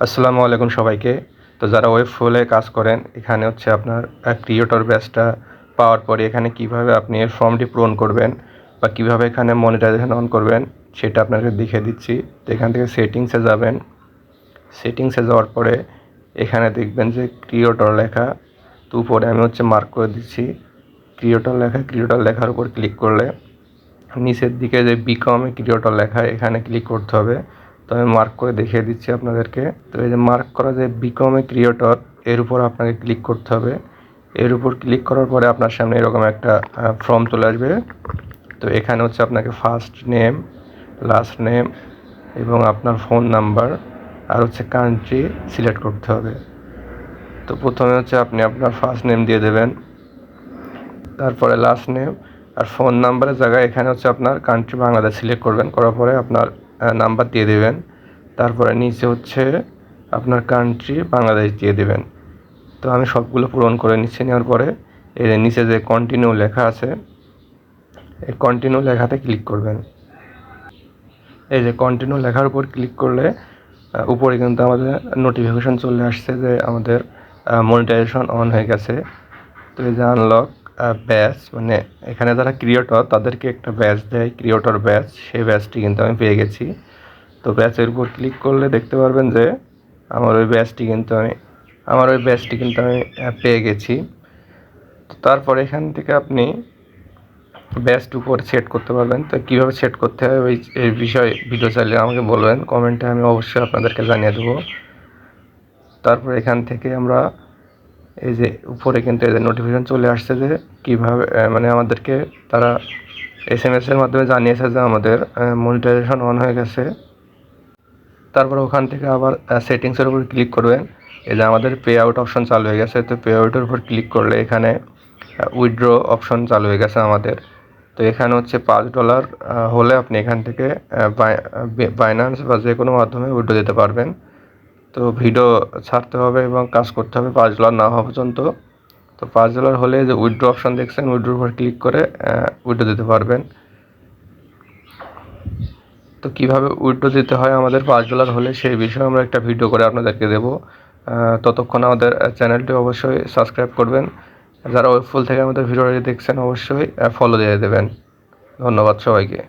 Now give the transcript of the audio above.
আসসালামু আলাইকুম সবাইকে। তো যারা ওয়েব ফুলে কাজ করেন, এখানে হচ্ছে আপনার ক্রিয়েটর ব্যাচটা পাওয়ার পরে এখানে কীভাবে আপনি এর ফর্মটি পূরণ করবেন বা কীভাবে এখানে মনিটাইজেশন অন করবেন, সেটা আপনাকে দেখিয়ে দিচ্ছি। তো এখান থেকে সেটিংসে যাবেন। সেটিংসে যাওয়ার পরে এখানে দেখবেন যে ক্রিয়েটর লেখা। তো উপরে আমি হচ্ছে মার্ক করে দিচ্ছি। ক্রিয়েটর লেখা ক্রিয়েটর লেখার উপর ক্লিক করলে নিচের দিকে যে বিকমে ক্রিয়েটর লেখা, এখানে ক্লিক করতে হবে। তো আমি মার্ক করে দেখিয়ে দিচ্ছি আপনাদেরকে। তো এই যে মার্ক করা যে বিকমে ক্রিয়েটর এর উপর আপনাকে ক্লিক করতে হবে। এর উপর ক্লিক করার পরে আপনার সামনে এরকম একটা ফর্ম চলে আসবে। তো এখানে হচ্ছে আপনাকে ফার্স্ট নেম লাস্ট নেম এবং আপনার ফোন নাম্বার আর হচ্ছে কান্ট্রি সিলেক্ট করতে হবে। তো প্রথমে হচ্ছে আপনি আপনার ফার্স্ট নেম দিয়ে দেবেন। তারপরে লাস্ট নেম আর ফোন নাম্বারের জায়গায় এখানে হচ্ছে আপনার কান্ট্রি বাংলাদেশ সিলেক্ট করবেন। করার পরে আপনার নাম্বার দিয়ে দেবেন। তারপরে নিচে হচ্ছে আপনার কান্ট্রি বাংলাদেশ দিয়ে দেবেন। তো আমি সবগুলো পূরণ করে নিচ্ছে নেওয়ার পরে, এই নিচে যে কন্টিনিউ লেখা আছে, এই কন্টিনিউ লেখাতে ক্লিক করবেন। এই যে কন্টিনিউ লেখার উপর ক্লিক করলে উপরে কিন্তু আমাদের নোটিফিকেশন চলে আসছে যে আমাদের মনিটাইজেশন অন হয়ে গেছে। তো এই যে আনলক ব্যাচ মানে এখানে যারা ক্রিয়েটর তাদেরকে একটা ব্যাচ দেয় ক্রিয়েটর ব্যাচ সেই ব্যাচটি কিন্তু আমি পেয়ে গেছি। তো ব্যাচের উপর ক্লিক করলে দেখতে পারবেন যে আমার ওই ব্যাচটি কিন্তু আমি, আমার ওই ব্যাচটি কিন্তু আমি পেয়ে গেছি। তো তারপর এখান থেকে আপনি ব্যাচট উপর সেট করতে পারবেন। তো কীভাবে সেট করতে হয় ওই, এই বিষয়ে ভিডিও চাইলে আমাকে বলবেন কমেন্টে আমি অবশ্যই আপনাদেরকে জানিয়ে দেবো। তারপর এখান থেকে আমরা এই যে উপরে কিন্তু এদের নোটিফিকেশান চলে আসছে যে কীভাবে মানে আমাদেরকে তারা এস এম এসের মাধ্যমে জানিয়েছে যে আমাদের মনিটাইজেশন অন হয়ে গেছে। তারপর ওখান থেকে আবার সেটিংসের উপর ক্লিক করবেন। এই যে আমাদের পে আউট অপশন চালু হয়ে গেছে। তো পে আউটের উপর ক্লিক করলে এখানে উইথড্র অপশন চালু হয়ে গেছে আমাদের। তো এখানে হচ্ছে পাঁচ ডলার হলে আপনি এখান থেকে বাইনান্স বা যে কোনো মাধ্যমে উইথড্র দিতে পারবেন। তো ভিডিও ছাড়তে হবে এবং কাজ করতে হবে পাঁচ ডলার না হওয়া পর্যন্ত। তো পাঁচ ডলার হলে যে উইড্রো অপশান দেখছেন উইথড্রোর উপর ক্লিক করে উইথড্র দিতে পারবেন। তো কীভাবে উইথড্র দিতে হয় আমাদের পাঁচ ডলার হলে সেই বিষয়ে আমরা একটা ভিডিও করে আপনাদেরকে দেবো। ততক্ষণ আমাদের চ্যানেলটি অবশ্যই সাবস্ক্রাইব করবেন। যারা ওয়েবফুল থেকে আমাদের ভিডিওটি দেখছেন, অবশ্যই ফলো দিয়ে দেবেন। ধন্যবাদ সবাইকে।